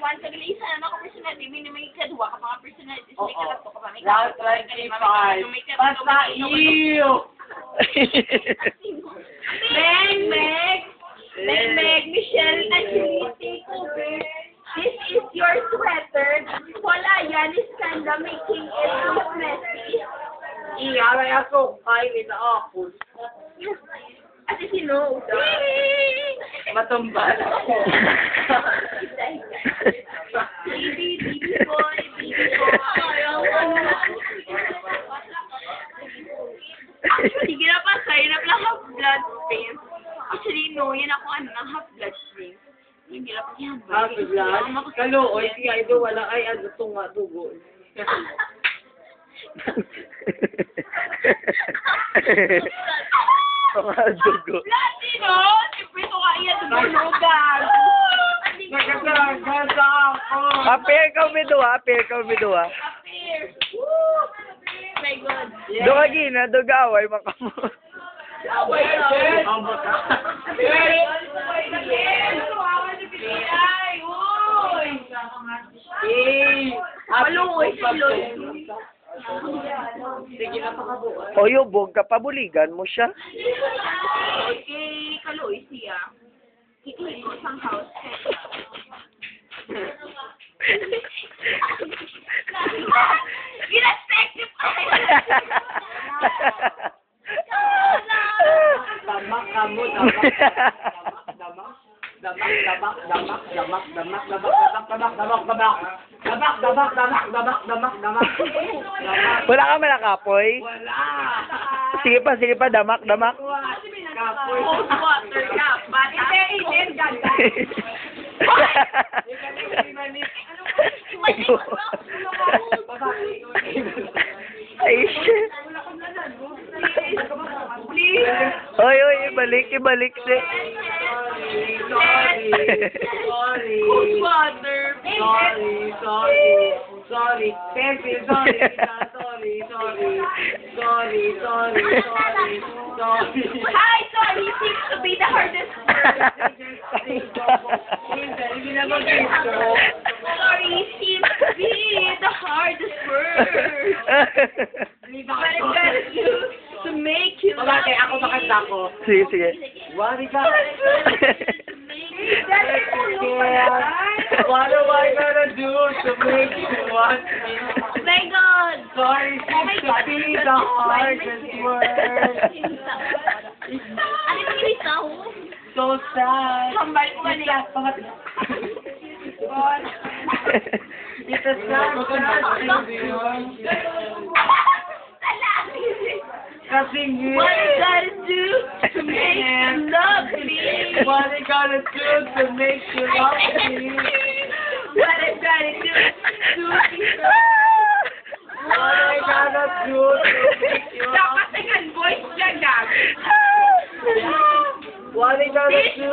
One sa isa na ako personality, mga personality, may kalato ka pa, may kalato ka, may 25. kalato, may kalato, Basta, may kalato, ew! Meg, Meg, Meg, Meg, Michelle, actually, take over. This is your sweater. Wala yan, is making it look messy. Iyaray ako, kainin na ako. Ate sino? Matambal ako. actually, ginapasay na pala half-blood space. Actually, no, yun ako, ano, ng half-blood space. Yung gilap niya. Half-blood? Kalo, Kalooy, si Aido, wala, ay, ano, tunga, dugo. Tunga, dugo. Latino! Siyempre, tunga, iya, dugo, lugan. Nagkasaragasa ako. Appear ka, Medua, appear ka, Medua. Appear. Woo! my God. Yes. Doon ka gina, doon ka away, maka mo. Away ka. Malungoy si Lloyd. O yubog ka, pabuligan mo siya. Okay, kaloy siya. Kikli ko sa house. Damak ka mo, damak. Damak. Damak, damak, damak, damak, damak, damak, damak, damak, damak, damak. Damak, damak, damak, damak, damak, damak. Damak. Wala ka man nakapoy? Wala. Sige pa, sige pa, damak, damak. Kapoy. Cold water ka. Bata. Hindi, hindi. Ganda. Ay, shit. Oy, oy, ibalik, ibalik si. Sorry, sorry. Cold water. Sorry, sorry, sorry. Pepe, sorry, sorry, sorry, sorry, sorry, sorry, sorry. Hi, sorry. Seems to be the hardest word. Sorry seems to be the hardest word. But it's Bakit ako makanta ko? sige, sige. Wari ka. What am I gonna do to make you want me? My God. Sorry, seems to be the hardest word. Ano yung ginisa ko? So sad. Kambal ko niya? It's a sad Kasi What you gotta do to make you love me? What I gotta do to make you love me? What I gotta do to What I gotta do to make you love Dapat dengan voice dyan, Gab. What I gotta do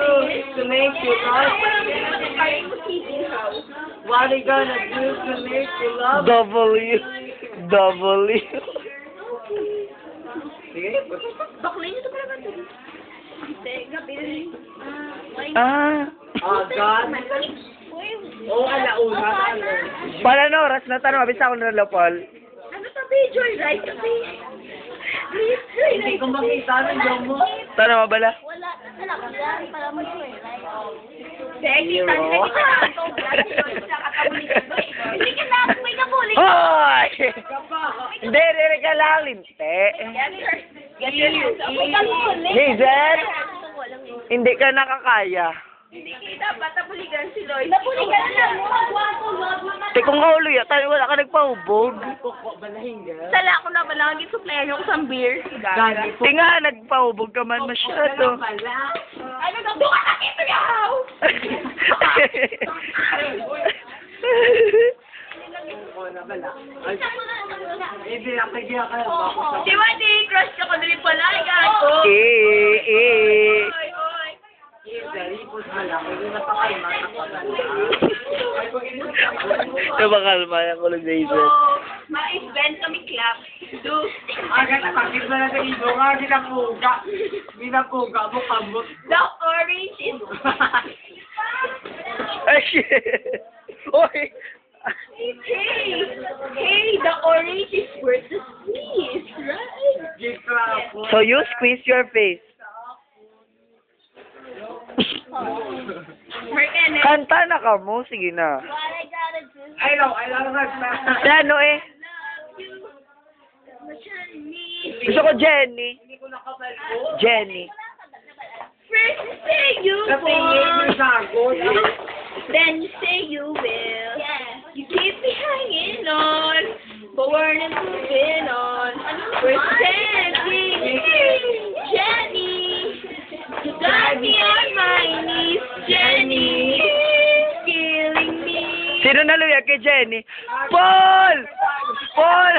to make you love me? What I gonna do to make you love me? W. W. Sige. Bakla niyo ito pala ba ito? Gabi rin. Ah. Oh, God. Oh, alauna. Ano? Pala na oras na tanong, abis ako na lopol. Ano sabi, Joyride sabi? Please, Hindi ko makita ng job mo. Tanong mo bala? Wala, wala ka lang, para mo Joyride. Sige, kita kita kita na ito. Hindi ka na, may kabuli. Hoy! Hindi, hindi ka lang, linte. Get hindi, hindi ka lalim. Te. Hindi ka nakakaya. Hindi kita, bata puligan si Lloyd. Napuligan na mo, magwapo, Te, kung kaulo yan, tayo wala ka nagpahubog. Sala ko na pala, ang isuplayan ko sa beer. Te nagpahubog ka man masyado. Ano na, buka ka kito yaw! Ano na, buka ka kito yaw! Hindi, ang kaya ka Di ba, crush ko na rin pala. Ikaw ko. Eh, eh. Hoy, hoy. Ipos na lang. Hindi na pa kayo Napakalma ng colonization. Ma-event kami club. Do. Ah, Agad na pagkit ah, na lang sa ibo. Nga, ginapuga. Ginapuga mo, kamot. The orange is... Ay, shit. Oy! Hey, hey, the orange is worth the squeeze, right? So you squeeze your face. Kanta na ka mo. Sige na. I know, I love that. Ano eh? Gusto ko Jenny. Jenny. First you say you sagot. then you say you will. You keep me hanging on, but we're not moving on. We're standing, Jenny. You got me on my knees, Jenny. Killing me. Sino naluya kay Jenny? Paul! Paul!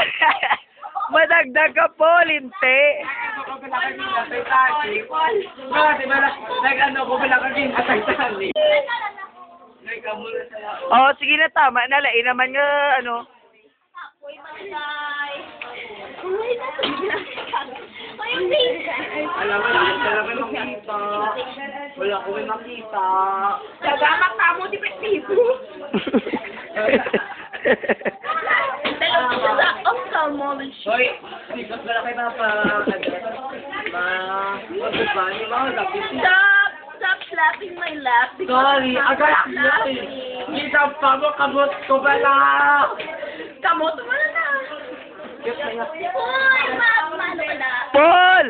Madagdag ka, Paul. Ano di ba na, nag-ano ko Titanic? Nagkamula sa Oh, sige na, tama. Nalain naman nga, ano. Alam mo, wala naman makita. Wala ko makita. Nagamak ka mo, di ba, Slapping my lap. because Sorry, I'm agalak not na eh. slapping. Kita pa mo, kabot ko ba na? Kamoto mo na na. Uy, mama, na? Paul!